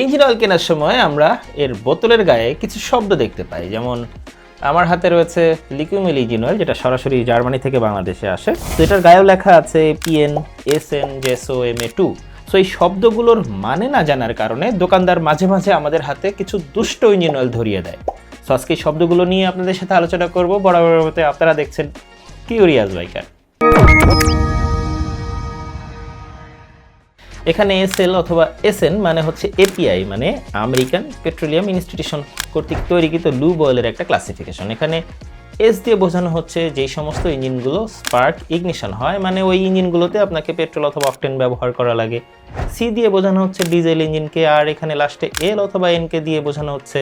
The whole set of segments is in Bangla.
ইঞ্জিন অয়েল কেনার সময় আমরা এর বোতলের গায়ে কিছু শব্দ দেখতে পাই। যেমন, আমার হাতে রয়েছে লিকুইমিল ইঞ্জিন অয়েল যেটা সরাসরি জার্মানি থেকে বাংলাদেশে আসে। তো এটার গায়েও লেখা আছে PN S N JASO M A two so এই শব্দগুলোর মানে না জানার কারণে দোকানদার মাঝে মাঝে আমাদের হাতে কিছু দুষ্ট ইঞ্জিন অয়েল ধরিয়ে দেয়। সো আজকে এই শব্দগুলো নিয়ে আপনাদের সাথে আলোচনা করব। বরাবর মতে আপনারা দেখছেন কিউরিয়াস বাইকার এখানে এসএল অথবা এসএন মানে হচ্ছে এপিআই মানে আমেরিকান পেট্রোলিয়াম ইনস্টিটিউশন কর্তৃক তৈরিকৃত লুব অয়েলের একটা ক্লাসিফিকেশন। এখানে এস দিয়ে বোঝানো হচ্ছে যেই সমস্ত ইঞ্জিনগুলো স্পার্ক ইগনিশন হয় মানে ওই ইঞ্জিনগুলোতে আপনাকে পেট্রোল অথবা অকটেন ব্যবহার করা লাগে। সি দিয়ে বোঝানো হচ্ছে ডিজেল ইঞ্জিনকে, আর এখানে লাস্টে এল অথবা এনকে দিয়ে বোঝানো হচ্ছে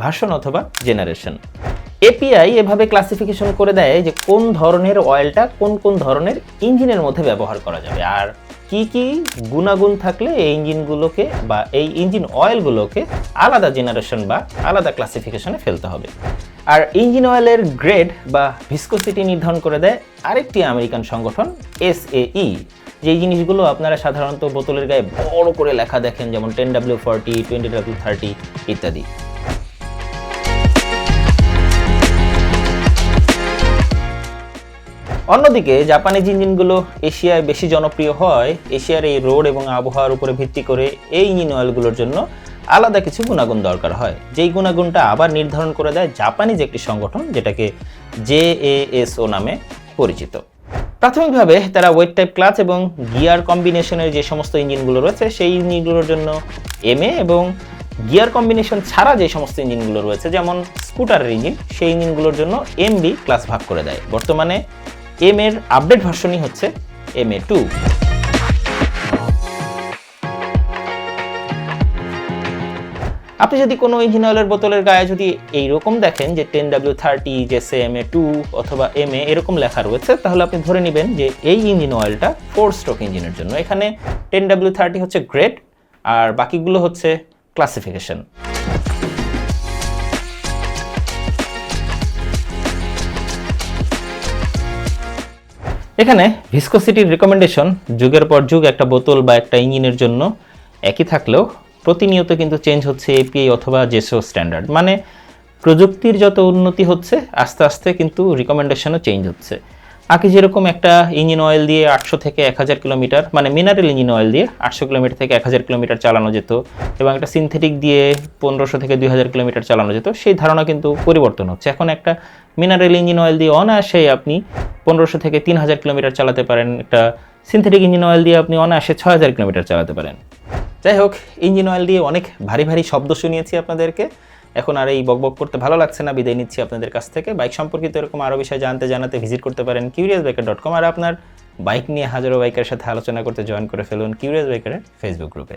ভার্সন অথবা জেনারেশন। এপিআই এভাবে ক্লাসিফিকেশন করে দেয় যে কোন ধরনের অয়েলটা কোন কোন ধরনের ইঞ্জিনের মধ্যে ব্যবহার করা যাবে। আর কি কি গুণাগুণ থাকলে এই ইঞ্জিনগুলোকে বা এই ইঞ্জিন অয়েলগুলোকে আলাদা জেনারেশন বা আলাদা ক্লাসিফিকেশনে ফেলতে হবে। আর ইঞ্জিন অয়েলের গ্রেড বা ভিসকোসিটি নির্ধারণ করে দেয় আরেকটি আমেরিকান সংগঠন এস এসএই যেই জিনিসগুলো আপনারা সাধারণত বোতলের গায়ে বড় করে লেখা দেখেন, যেমন ten W forty twenty W thirty ইত্যাদি। অন্যদিকে জাপানিজ ইঞ্জিনগুলো এশিয়ায় বেশি জনপ্রিয় হয় এশিয়ার এই রোড এবং আবহাওয়ার উপরে ভিত্তি করে এই ইঞ্জিন অয়েলগুলোর জন্য আলাদা কিছু গুণাগুণ দরকার হয়। যেই গুণাগুণটা আবার নির্ধারণ করে দেয় জাপানিজ একটি সংগঠন যেটাকে জে জেএএসও নামে পরিচিত। প্রাথমিকভাবে তারা ওয়েট টাইপ ক্লাচ এবং গিয়ার কম্বিনেশনের যে সমস্ত ইঞ্জিনগুলো রয়েছে, সেই ইঞ্জিনগুলোর জন্য এমএ এবং গিয়ার কম্বিনেশন ছাড়া যে সমস্ত ইঞ্জিনগুলো রয়েছে, যেমন স্কুটারের ইঞ্জিন, সেই ইঞ্জিনগুলোর জন্য এমবি ক্লাস ভাগ করে দেয়। বর্তমানে এম এর আপডেট ভার্সনই হচ্ছে এম এ টু আপনি যদি কোনো ইঞ্জিন অয়েলের বোতলের গায়ে যদি এইরকম দেখেন যে ten W thirty JASO M A two অথবা এম এ এরকম লেখা রয়েছে, তাহলে আপনি ধরে নেবেন যে এই ইঞ্জিন অয়েলটা ফোর স্ট্রোক ইঞ্জিনের জন্য। এখানে টেন ডাব্লিউ থার্টি হচ্ছে গ্রেড আর বাকিগুলো হচ্ছে ক্লাসিফিকেশন এখানে ভিসকোসিটির রেকমেন্ডেশন যুগের পর যুগ, একটা বোতল বা একটা ইঞ্জিনের জন্য একই থাকলেও প্রতিনিয়ত কিন্তু চেঞ্জ হচ্ছে এপিআই অথবা জেসো স্ট্যান্ডার্ড মানে প্রযুক্তির যত উন্নতি হচ্ছে, আস্তে আস্তে কিন্তু রিকমেন্ডেশনও চেঞ্জ হচ্ছে। আগে যেরকম একটা ইঞ্জিন অয়েল দিয়ে আটশো থেকে এক হাজার কিলোমিটার মানে মিনারেল ইঞ্জিন অয়েল দিয়ে আটশো কিলোমিটার থেকে এক হাজার কিলোমিটার চালানো যেত এবং একটা সিনথেটিক দিয়ে পনেরোশো থেকে দুই হাজার কিলোমিটার চালানো যেত, সেই ধারণা কিন্তু পরিবর্তন হচ্ছে। এখন একটা মিনারেল ইঞ্জিন অয়েল দিয়ে অনায়াসে আপনি পনেরোশো থেকে তিন হাজার কিলোমিটার চালাতে পারেন, একটা সিনথেটিক ইঞ্জিন অয়েল দিয়ে আপনি অনায়াসে ছয় হাজার কিলোমিটার চালাতে পারেন। যাই হোক, ইঞ্জিন অয়েল দিয়ে অনেক ভারী ভারী শব্দ শুনিয়েছি আপনাদেরকে। এখন আর এই বকবক করতে ভালো লাগছে না, বিদায় নিচ্ছি আপনাদের কাছ থেকে। বাইক সম্পর্কিত এরকম আরও বিষয় জানতে জানাতে ভিজিট করতে পারেন কিউরিয়াস বাইকার ডট কম আর আপনার বাইক নিয়ে হাজারো বাইকের সাথে আলোচনা করতে জয়েন করে ফেলুন কিউরিয়াস বাইকারের ফেসবুক গ্রুপে